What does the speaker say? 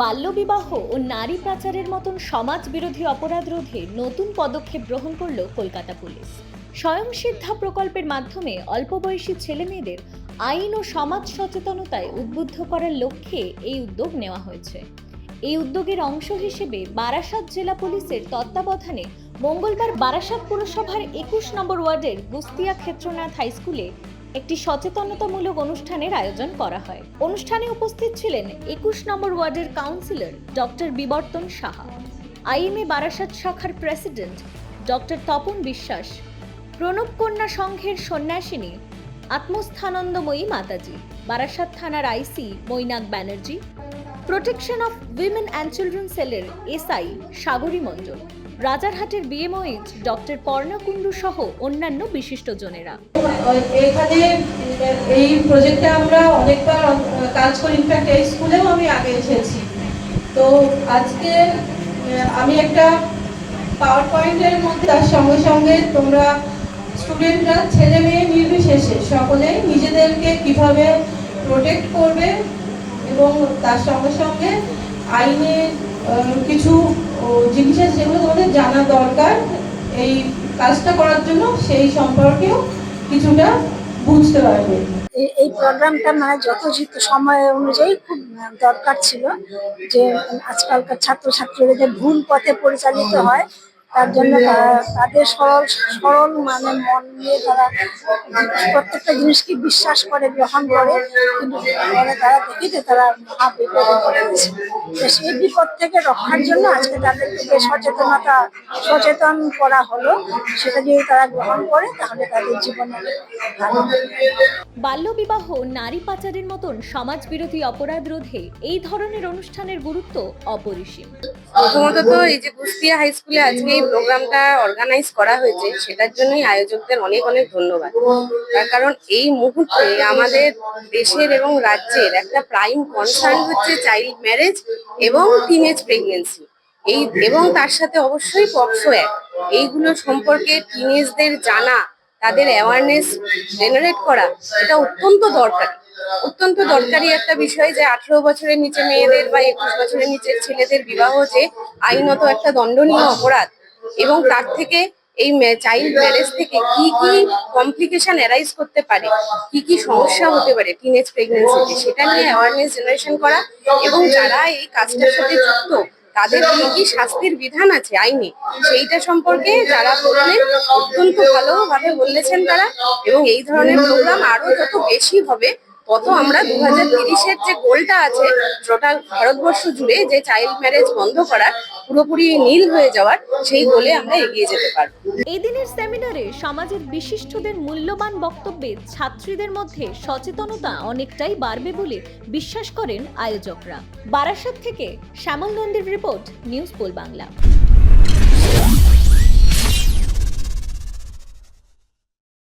বাল্যবিবাহ ও নারী পাচারের মতন সমাজ বিরোধী অপরাধ রোধে নতুন পদক্ষেপ গ্রহণ করল কলকাতা পুলিশ। স্বয়ংসিদ্ধা প্রকল্পের মাধ্যমে অল্প বয়সী ছেলেমেয়েদের আইন ও সমাজ সচেতনতায় উদ্বুদ্ধ করার লক্ষ্যে এই উদ্যোগ নেওয়া হয়েছে। এই উদ্যোগের অংশ হিসেবে বারাসাত জেলা পুলিশের তত্ত্বাবধানে মঙ্গলবার বারাসাত পুরসভার একুশ নম্বর ওয়ার্ডের গুস্তিয়া ক্ষেত্রনাথ হাই স্কুলে একটি সচেতনতামূলক অনুষ্ঠানের আয়োজন করা হয়। অনুষ্ঠানে উপস্থিত ছিলেন একুশ নম্বর ওয়ার্ডের কাউন্সিলর ডক্টর বিবর্তন সাহা, আইএমএ বারাসাত শাখার প্রেসিডেন্ট ডক্টর তপন বিশ্বাস, প্রণব কন্যা সংঘের সন্ন্যাসিনী আত্মস্থানন্দময়ী মাতাজি, বারাসাত থানার IC Mainak Banerjee, protection of women and children সেলের এসআই সাগরী মণ্ডল। রাজারহাটের বিএমওইচ ডক্টর পর্ণা কুণ্ডু সহ অন্যান্য বিশিষ্টজনেরা এখানে, এই প্রজেক্টে আমরা অনেকবার, কাজ করি। ইনফ্যাক্ট এই স্কুলেও আমি আগে এসেছি। তো আজকে আমি একটা পাওয়ার পয়েন্টের মধ্যে, তার সঙ্গে সঙ্গে তোমরা স্টুডেন্টরা ছেলে মেয়ে নির্বিশেষে সকলে নিজেদেরকে কীভাবে প্রোটেক্ট করবে এবং তার সঙ্গে সঙ্গে আইনে কিছু জিনিস আছে যেগুলো তোমাদের জানা দরকার। এই কাজটা করার জন্য সেই সম্পর্কেও কিছুটা বুঝতে পারবে। এই প্রোগ্রামটা মানে যথোচিত সময় অনুযায়ী খুব দরকার ছিল যে আজকালকার ছাত্রছাত্রীরা যে ভুল পথে পরিচালিত হয়। তার জন্য তারা- তাদের সরল সরল মানে মন নিয়ে তারা প্রত্যেকটা জিনিসকে বিশ্বাস করে গ্রহণ করে। কিন্তু তারা দেখি যে তারা মহা বিপদে পড়েছে সেই বিপদ থেকে রক্ষার জন্য আজকে তাদেরকে সচেতনতা সচেতন করা হলো সেটা যদি তারা গ্রহণ করে তাহলে তাদের জীবনে। বাল্যবিবাহ নারী পাচারের মতন সমাজ বিরোধী অপরাধ রোধে এই ধরনের অনুষ্ঠানের গুরুত্ব অপরিসীম। প্রথমত তো এই যে কুস্তিয়া হাই স্কুলে আজকে এই প্রোগ্রামটা অর্গানাইজ করা হয়েছে, সেটার জন্যই আয়োজকদের অনেক অনেক ধন্যবাদ। তার কারণ এই মুহূর্তে আমাদের দেশের এবং রাজ্যের একটা প্রাইম কনসার্ন হচ্ছে চাইল্ড ম্যারেজ এবং টিনেজ প্রেগনেন্সি এই এবং তার সাথে অবশ্যই পক্সো এক। এইগুলো সম্পর্কে টিনেজদের জানা, তাদের অ্যাওয়ারনেস জেনারেট করা, এটা অত্যন্ত দরকারি। অত্যন্ত দরকারি একটা বিষয় যে আঠেরো বছরের নিচে মেয়েদের বা একুশ বছরের নিচের ছেলেদের বিবাহ যে আইনত একটা দণ্ডনীয় অপরাধ এবং তার থেকে এই চাইল্ড ম্যারেজ থেকে কি কি কমপ্লিকেশন অ্যারাইজ করতে পারে, কি কি সমস্যা হতে পারে টিনেজ প্রেগনেন্সিতে সেটা নিয়ে অ্যাওয়ারনেস জেনারেশন করা এবং যারা এই কাজটার সাথে যুক্ত, তাদের কি কি শাস্তির বিধান আছে আইনে? সেইটা সম্পর্কে যারা বললেন, অত্যন্ত ভালোভাবে বলেছেন তারা এবং এই ধরনের প্রোগ্রাম আরও যত বেশি হবে তত আমরা দু হাজার তিরিশের যে গোলটা আছে টোটাল ভারতবর্ষ জুড়ে যে চাইল্ড ম্যারেজ বন্ধ করার, পুরোপুরি নীল হয়ে যাওয়ার, সেই গোলে আমরা এগিয়ে যেতে পারব। এই দিনের সেমিনারে সমাজের বিশিষ্টদের মূল্যবান বক্তব্যে ছাত্রীদের মধ্যে সচেতনতা অনেকটাই বাড়বে বলে বিশ্বাস করেন আয়োজকরা। বারাসাত থেকে শ্যামল নন্দীর রিপোর্ট, নিউজ পোল বাংলা।